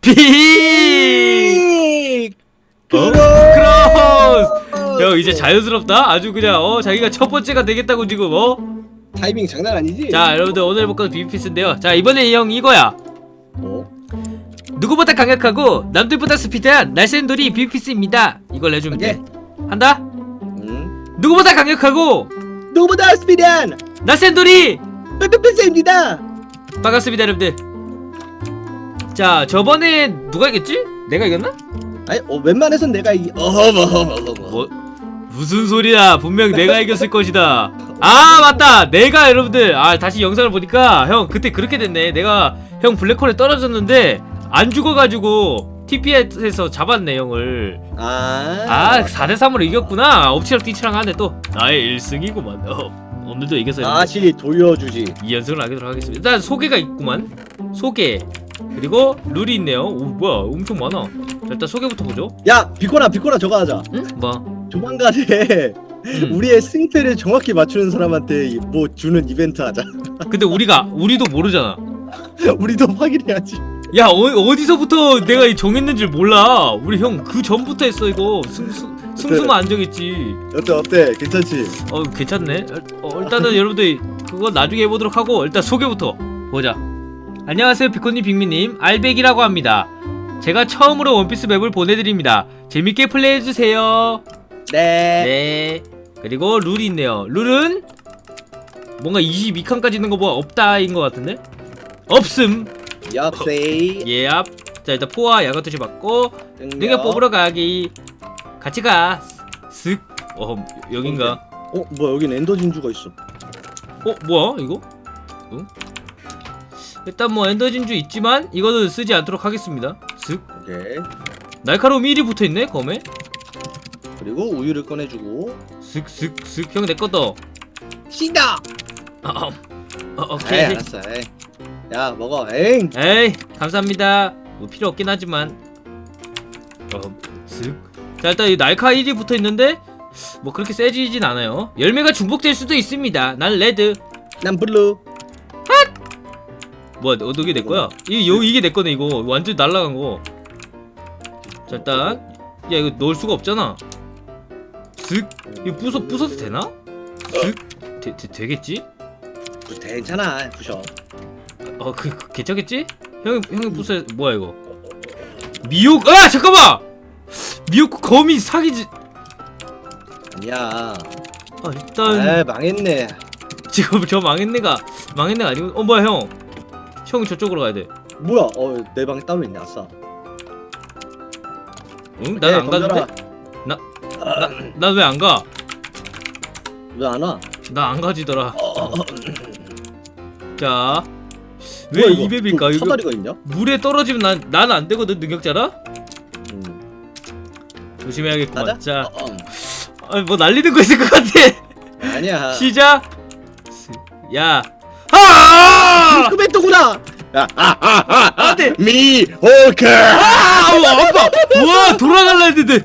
빅! 빅! 어? 크로스! 형 이제 자연스럽다? 아주 그냥 어 자기가 첫 번째가 되겠다고 지금 어? 타이밍 장난 아니지? 자 여러분들 오늘 해볼 건 비비피스인데요 자 이번에 형 이거야 어? 누구보다 강력하고 남들보다 스피드한 날쌘 돌이 비비피스입니다 이걸 내주면 돼 한다? 음. 누구보다 강력하고 누구보다 스피디한 날쌘 돌이 빼빼빼입니다. 반갑습니다 여러분들 자 저번에 누가 이겼지? 내가 이겼나? 아니, 어, 웬만해선 내가 이 어허머허머허머. 뭐 무슨 소리야? 분명 내가 이겼을 것이다. 아 맞다! 내가 여러분들! 아 다시 영상을 보니까 형 그때 그렇게 됐네. 내가 형 블랙홀에 떨어졌는데 안 죽어가지고 TPS에서 잡았네 형을. 아. 아 4대3으로 이겼구나. 엎치락 뒤치락 하네 또 나의 1승이구만. 어, 오늘도 이겼어요 다시 돌려주지. 2연승을 하도록 하겠습니다. 일단 소개가 있구만. 소개 그리고 룰이 있네요 오 뭐야 엄청 많아 자 일단 소개부터 보죠 야, 비코나 비코나 저거 하자. 응? 뭐 조만간에 음. 우리의 승패를 정확히 맞추는 사람한테 이- 뭐 주는 이벤트 하자. 근데 우리가 우리도 모르잖아 우리도 확인해야지. 야 어, 어디서부터 내가 이 정했는지 몰라 우리 형 그 전부터 했어 이거 승수 승수만 안 정했지 어때 어때? 괜찮지? 어 괜찮네 어, 일단은 여러분들 그거 나중에 해보도록 하고 일단 소개부터 보자 안녕하세요 비코님 빅미님. 알백이라고 합니다. 제가 처음으로 원피스 맵을 보내드립니다. 재밌게 플레이해주세요. 네. 네. 그리고 룰이 있네요. 룰은 뭔가 22칸까지 있는 거뭐 없다인 것 같은데? 없음. 역세이. 예압. 자 일단 포화 야간 투시 받고 능력. 뽑으러 가기. 같이 가. 쓱. 어 여긴가? 어, 뭐야 여긴 엔더 진주가 있어. 어 뭐야 이거? 응? 일단 뭐 엔더 진주 있지만 이거는 쓰지 않도록 하겠습니다 쓱 오케이. 날카로움 1이 붙어 있네 검에 그리고 우유를 꺼내주고. 쓱쓱쓱 형 내꺼도 시다. 어, 어, 어, 에이 오케이 알았어. 에이. 야 먹어. 에잉. 에이 감사합니다 뭐 필요 없긴 하지만 어, 쓱. 자 일단 이 날카 1이 붙어 있는데 뭐 그렇게 세지진 않아요 열매가 중복될 수도 있습니다 난 레드 난 블루. 뭐야 너 이게 내 거야? 이 요, 이게 내 거네 이거 완전 날라간 거. 자 일단 야 이거 넣을 수가 없잖아. 슥 이거 부숴 부숴도 되나? 슥 되, 되, 되겠지? 괜찮아. 부셔. 어그 그, 괜찮겠지? 형이 형이 부숴 뭐야 이거? 미역 아 잠깐만 미역 거미 사기지. 아니야. 아 일단 에 망했네. 지금 저 망했네가 망했네가 아니고 어 뭐야 형? 형 저쪽으로 가야 돼. 뭐야? 어 내 방에 따로 있네. 아싸. 응? 난 안 가는데? 난 왜 안 가? 왜안 와? 나 안 가지더라. 어, 자, 왜 뭐야, 이거? 이맵일까? 또 이거 사다리가 있냐? 물에 떨어지면 난 난 안 되거든 능력자라. 음. 조심해야겠구만. 맞아? 자, 어, 어. 아, 뭐 날리는 거 있을 것 같아. 아니야. 시작. 야, 아! 안돼. 미 호크. 아, 우 아파. 우와, 돌아갈라 했는데.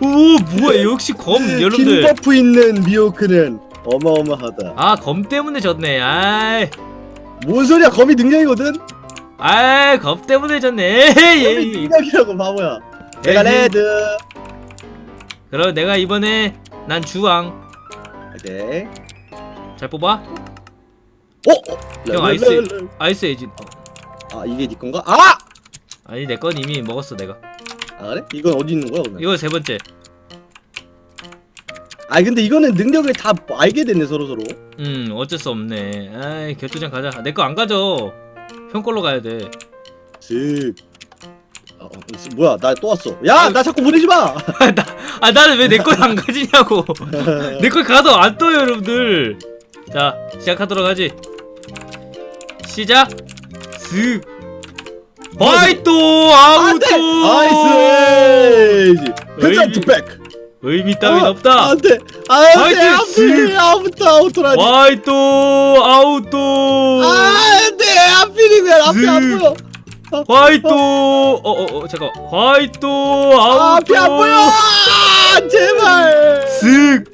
오, 뭐야? 역시 검 긴 여러분들. 버프 있는 미호크는 어마어마하다. 아, 검 때문에 졌네. 아이, 뭔 소리야? 검이 능력이거든. 아이, 검 때문에 졌네. 검이 에이, 능력이라고 바보야. 내가 에이. 레드. 그럼 내가 이번에 난 주황. 오케이. 잘 뽑아. 어? 어? 형, 아이스. 아이스 에이진. 어. 아 이게 네 건가? 아! 아니 내 건 이미 먹었어 내가. 아 그래? 이건 어디 있는 거야 그러면? 이거 세 번째. 아 근데 이거는 능력을 다 알게 됐네 서로 서로. 음 어쩔 수 없네. 아이 결투장 가자. 내 거 안 가져. 형 걸로 가야 돼. 슥. 어, 어, 뭐야 나 또 왔어. 야 나 자꾸 보내지 마. 나, 아 나는 왜 내 걸 안 가지냐고. 내 걸 가도 안 떠요 여러분들. 자 시작하도록 하지. 시작. 슥. 화이트 아우토. 나이스. 펜션 투 백. 의미 따윈 없다. 안돼. 화이트, 안돼. 슥. 안돼. 아무튼 아우토라니. 화이트 아우토. 안돼. 하필이면 앞이 안 슥. 보여. 화이트 어어어 잠깐 화이트 아우토 앞이 안 보여. 아, 제발. 슥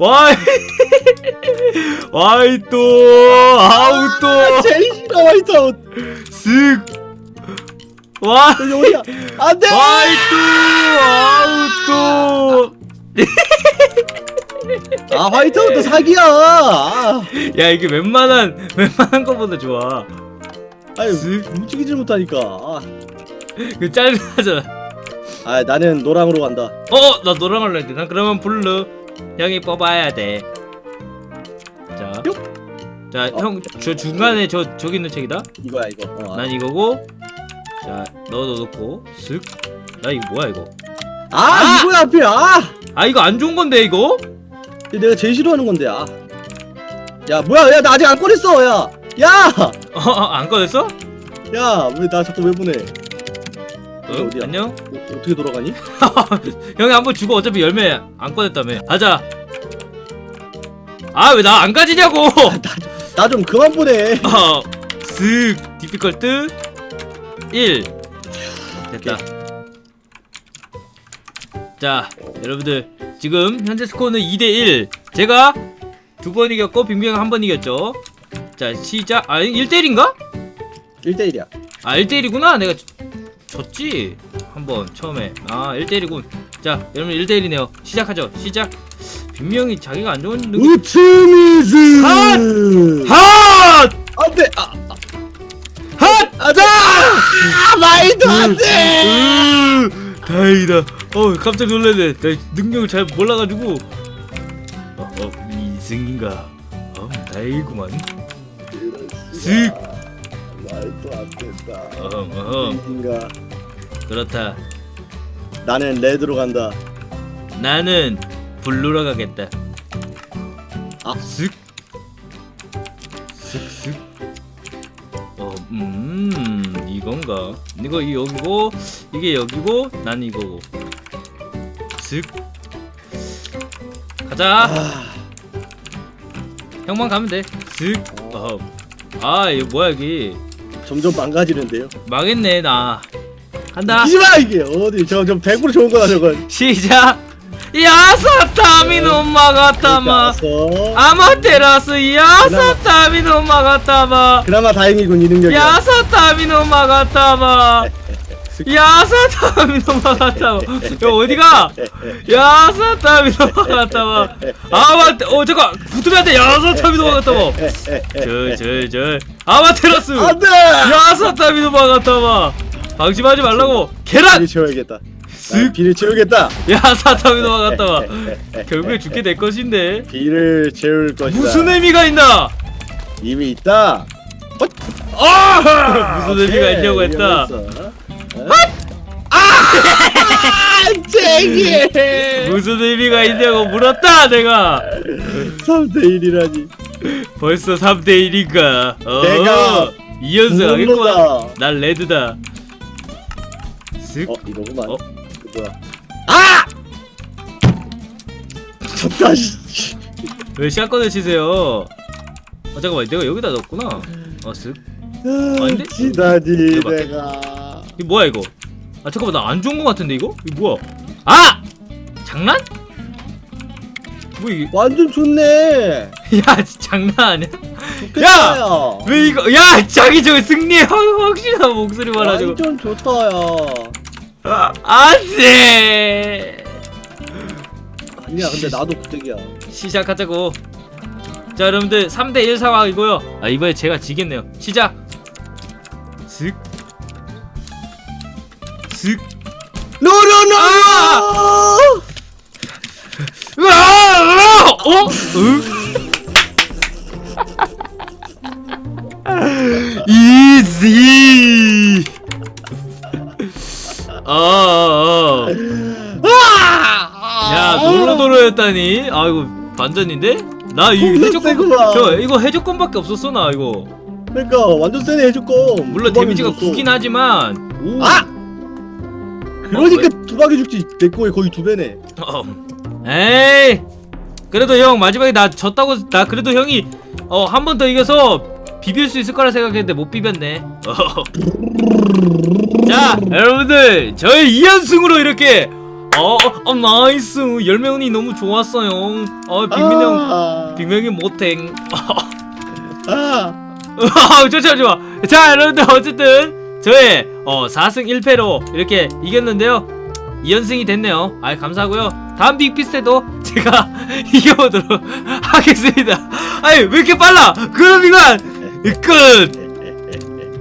와이 화이트 아, 아우토 제일 싫어 화이트 아웃. 슥 와 여기 어디야? 안돼! 화이트 아우토 아 화이트아웃도 사기야. 아, 야 이게 웬만한 웬만한 거보다 좋아 아니 쓱. 움직이질 못하니까. 아, 그 짧아잖아 아 나는 노랑으로 간다. 어나 노랑 할래 난 그러면 블루 형이 뽑아야 돼 자자형 어? 저 중간에 저 저기 있는 책이다 이거야 이거. 어, 난 이거고 자 너도 넣고 쓱나 이거 뭐야 이거 아, 아! 이거야 앞에. 아, 아 이거 안 좋은 건데 이거 이거 내가 제일 싫어하는 건데. 아. 야 뭐야? 야 나 아직 안 꺼냈어. 야, 야, 어 안 꺼냈어 야 왜 나 자꾸 왜 보내? 응 어디야? 안녕? 어, 어떻게 돌아가니? 형이 한번 주고 어차피 열매 안 꺼냈다며. 가자. 아 왜 나 안 가지냐고. 나 좀 그만 보내. 어, 쓱 디피컬트. 1 됐다. 자 여러분들. 지금 현재 스코어는 2대1 제가 두 번 이겼고 빙빙 한번 이겼죠. 자 시작. 아 1대1인가? 1대1이야. 아 1대1이구나. 내가 졌- 졌지 한번 처음에 아 1대1이군 자 여러분 1대1이네요 시작하죠 시작 빙명이 자기가 안 좋은 능력 우츠미즈. 핫! 핫! 안돼. 아, 핫! 안돼. 아, 말도 안돼. 으, 다행이다. 어 깜짝 놀랐네. 나 능력을 잘 몰라가지고. 어, 어 이승인가. 어 다행이구만. 쓱. 말도 안 된다. 어흠 어흠 인가. 그렇다. 나는 레드로 간다. 나는 블루로 가겠다. 아. 쓱. 쓱쓱. 어, 음, 이건가? 이거 이 여기고 이게 여기고 난 이거고. 쓱. 가자. 아, 형만 가면 돼. 쓱. 어. 아, 이거 뭐야 여기? 점점 망가지는데요. 망했네 나. 간다. 이지마 이게 어디 저좀 100% 좋은 거다 저건. 시작. 야사타미 노마 가타마. 가서 아마테라스 야사타미 노마 가타마. 그나마 다행이군 이 능력이. 야사타미 노마 가타마. 야사타미 노마 가타마. 야 어디가? 야사타미 노마 가타마. 아마테 어 잠깐 안돼 야사타미 노마 가타마. 저저저 아마테라스. 안돼. 야사타미 노마 가타마. 방심하지 말라고. 계란. 비를 채워야겠다. 쓱. 비를 채우겠다. 야사타미 노마가타마. 결국에 죽게 될 것인데 비를 채울 것이다. 무슨 의미가 있나? 이미 있다. 아! 무슨 의미가 있냐고 했다. 아! 쟁이. 무슨 의미가 있냐고 물었다 내가 3대 1이라니. 벌써 3대 1인가 어, 내가 2연승 하겠구만. 난 레드다 쓱 어 이거구만. 어? 이거 뭐야? 아! 졌다 씨. 왜 샷건을 치세요 어 잠깐만 내가 여기다 넣었구나 어쓱 아닌데? 지다니. 내가. 이거 뭐야 이거 아 잠깐만 나 안 좋은 거 같은데 이거? 이거 뭐야 아! 장난? 뭐 이게 완전 좋네. 야 장난 아니야? 좋겠다, 야. 왜 이거 야 자기 저 승리의 확- 확실한 목소리 말아주고 완전 좋다 야. 안돼 아니야 근데 나도 구득이야. 시작하자고 자 여러분들 3대1 상황이고요 아 이번에 제가 지겠네요 시작 슥 슥. 노노노. 아! 으아! 어? 응? 이지 아, 아, 아. 야 노로노로였다니 아 이거 반전인데? 나 이거 겁나 해적권 세구만. 저 이거 해적권밖에 없었어 나 이거 그러니까 완전 세네 해줄거. 물론 데미지가 굳긴 하지만 오. 아! 그러니까 두 방에 죽지. 내 거에 거의 두 배네. 어. 에이 그래도 형 마지막에 나 졌다고 나 그래도 형이 어 한 번 더 이겨서 비빌 수 있을 거라 생각했는데 못 비볐네 어. 자 여러분들 저희 2연승으로 이렇게 어, 어 나이스. 열매운이 너무 좋았어요. 어 빅민 형 아, 빅명이 못행. 아. 어, 좋죠 좋아. 자 여러분들 어쨌든 저의 어 4승 1패로 이렇게 이겼는데요. 2연승이 됐네요. 아 감사하고요. 다음 빅피스 때도 제가 이겨보도록 하겠습니다. 아니 왜 이렇게 빨라? 그럼 이만 끝